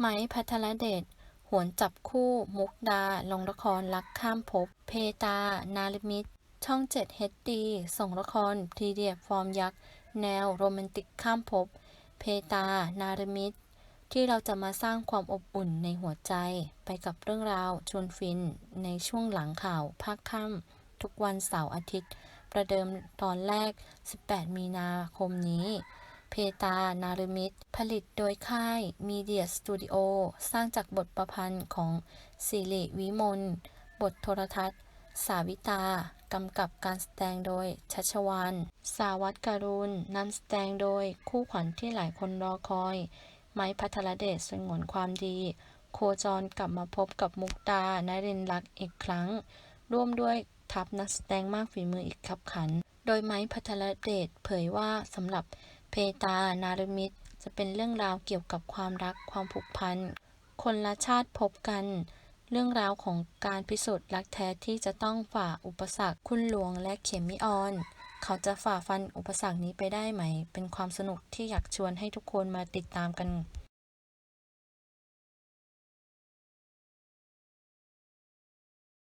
ไม้พัทรเดชหวนจับคู่ มุกดา ลงละครรักข้ามภพ เพตา นารมิต ช่อง 7 HD ส่งละครพีเรียดฟอร์มยักษ์ แนวโรแมนติกข้ามภพ เพตา นารมิตรที่เราจะมาสร้างความอบอุ่นในหัวใจ ไปกับเรื่องราวชวนฟิน ในช่วงหลังข่าวภาคค่ำทุกวันเสาร์อาทิตย์ ประเดิมตอนแรก 18 มีนาคมนี้ เพตา นารมิตร ผลิตโดยค่ายมีเดียสตูดิโอสร้างจากบทประพันธ์ของสิริวิมล บทโทรทัศน์ สาวิตา กำกับการแสดงโดยชัชวาลสาวัตการุณนำแสดงโดยคู่ขวัญที่หลายคนรอคอย ไม้พัทรเดชสงวนความดี โคจรกลับมาพบกับมุกดานรินรักอีกครั้ง ร่วมด้วยทัพนักแสดงมากฝีมืออีกคับขัน โดยไม้พัทรเดชเผยว่าสำหรับ เพตานารมิตร จะเป็นเรื่องราวเกี่ยวกับความรักความผูกพัน คนละชาติพบกัน เรื่องราวของการพิสูจน์รักแท้ที่จะต้องฝ่าอุปสรรคคุณหลวงและเขมมิออน เขาจะฝ่าฟันอุปสรรคนี้ไปได้ไหม เป็นความสนุกที่อยากชวนให้ทุกคนมาติดตามกัน